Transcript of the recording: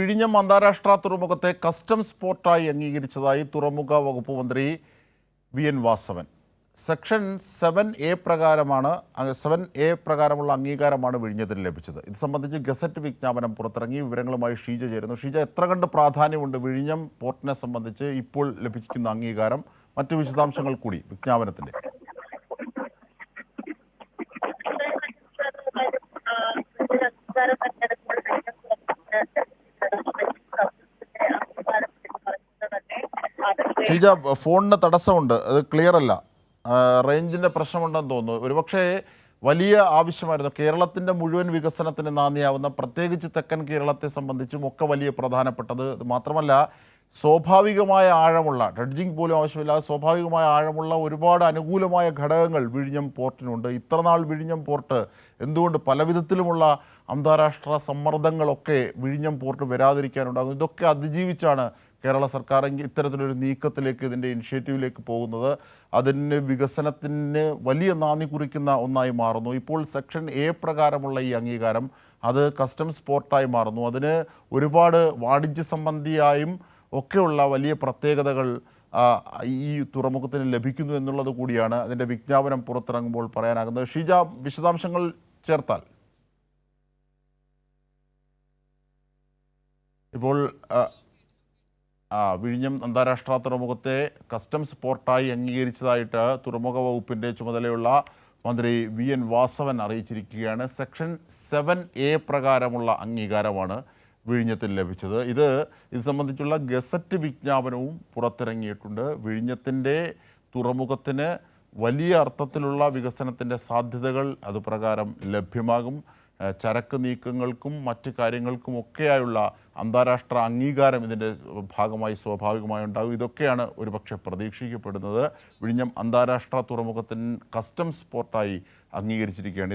വിഴിഞ്ഞം അന്താരാഷ്ട്ര തുറമുഖത്തെ കസ്റ്റംസ് പോർട്ടായി അംഗീകരിച്ചതായി തുറമുഖ വകുപ്പ് മന്ത്രി V N Vasavan. Section seven A പ്രകാരമാണ് സെവൻ എ പ്രകാരമുള്ള അംഗീകാരമാണ് വിഴിഞ്ഞത്തിന് ലഭിച്ചത്. ഇത് സംബന്ധിച്ച് ഗസറ്റ് വിജ്ഞാപനം പുറത്തിറങ്ങി വിവരങ്ങളുമായി ഷീജ ചേരുന്നു. ഷീജ എത്ര കണ്ട് പ്രാധാന്യമുണ്ട് വിഴിഞ്ഞം പോർട്ടിനെ സംബന്ധിച്ച് ഇപ്പോൾ ലഭിക്കുന്ന അംഗീകാരം? മറ്റു വിശദാംശങ്ങൾ കൂടി വിജ്ഞാപനത്തിന്റെ ഷീജ ഫോണിന് തടസ്സമുണ്ട്. അത് ക്ലിയർ അല്ല. റേഞ്ചിന്റെ പ്രശ്നമുണ്ടെന്ന് തോന്നുന്നു. ഒരുപക്ഷേ വലിയ ആവശ്യമായിരുന്നു. കേരളത്തിന്റെ മുഴുവൻ വികസനത്തിന് നാന്ദിയാവുന്ന പ്രത്യേകിച്ച് തെക്കൻ കേരളത്തെ സംബന്ധിച്ചും ഒക്കെ വലിയ പ്രധാനപ്പെട്ടത്. മാത്രമല്ല സ്വാഭാവികമായ ആഴമുള്ള ഡഡ്ജിങ് പോലും ആവശ്യമില്ലാതെ സ്വാഭാവികമായ ആഴമുള്ള ഒരുപാട് അനുകൂലമായ ഘടകങ്ങൾ വിഴിഞ്ഞം പോർട്ടിനുണ്ട്. ഇത്രനാൾ വിഴിഞ്ഞം പോർട്ട് എന്തുകൊണ്ട് പല വിധത്തിലുമുള്ള അന്താരാഷ്ട്ര സമ്മർദ്ദങ്ങളൊക്കെ വിഴിഞ്ഞം പോർട്ട് വരാതിരിക്കാനുണ്ടാകും ഇതൊക്കെ അതിജീവിച്ചാണ് കേരള സർക്കാർ ഇത്തരത്തിലൊരു നീക്കത്തിലേക്ക് ഇതിന്റെ ഇനിഷ്യേറ്റീവിലേക്ക് പോകുന്നത് അതിന് വികസനത്തിന് വലിയ നാന്ദി കുറിക്കുന്ന ഒന്നായി മാറുന്നു. ഇപ്പോൾ സെക്ഷൻ എ പ്രകാരമുള്ള ഈ അംഗീകാരം അത് കസ്റ്റംസ് പോർട്ടായി മാറുന്നു. അതിന് ഒരുപാട് വാണിജ്യ സംബന്ധിയായും ഒക്കെയുള്ള വലിയ പ്രത്യേകതകൾ ഈ തുറമുഖത്തിന് ലഭിക്കുന്നു എന്നുള്ളത് കൂടിയാണ് അതിന്റെ വിജ്ഞാപനം പുറത്തിറങ്ങുമ്പോൾ പറയാനാകുന്നത്. ഷീജ വിശദാംശങ്ങൾ ചേർത്താൽ. ഇപ്പോൾ വിഴിഞ്ഞം അന്താരാഷ്ട്ര തുറമുഖത്തെ കസ്റ്റംസ് പോർട്ടായി അംഗീകരിച്ചതായിട്ട് തുറമുഖ വകുപ്പിന്റെ ചുമതലയുള്ള മന്ത്രി വി എൻ വാസവൻ അറിയിച്ചിരിക്കുകയാണ്. സെക്ഷൻ സെവൻ എ പ്രകാരമുള്ള അംഗീകാരമാണ് വിഴിഞ്ഞത്തിൽ ലഭിച്ചത്. ഇത് ഇത് സംബന്ധിച്ചുള്ള ഗസറ്റ് വിജ്ഞാപനവും പുറത്തിറങ്ങിയിട്ടുണ്ട്. വിഴിഞ്ഞത്തിന്റെ തുറമുഖത്തിന് വലിയ അർത്ഥത്തിലുള്ള വികസനത്തിന്റെ സാധ്യതകൾ അതുപ്രകാരം ലഭ്യമാകും. ചരക്ക് നീക്കങ്ങൾക്കും മറ്റ് കാര്യങ്ങൾക്കുമൊക്കെയായുള്ള അന്താരാഷ്ട്ര അംഗീകാരം ഇതിന്റെ ഭാഗമായി സ്വാഭാവികമായി ഉണ്ടാകും. ഇതൊക്കെയാണ് ഒരുപക്ഷെ പ്രതീക്ഷിക്കപ്പെടുന്നത്. വിഴിഞ്ഞം അന്താരാഷ്ട്ര തുറമുഖത്തിന് കസ്റ്റംസ് പോർട്ടായി അംഗീകരിച്ചിരിക്കുകയാണ്.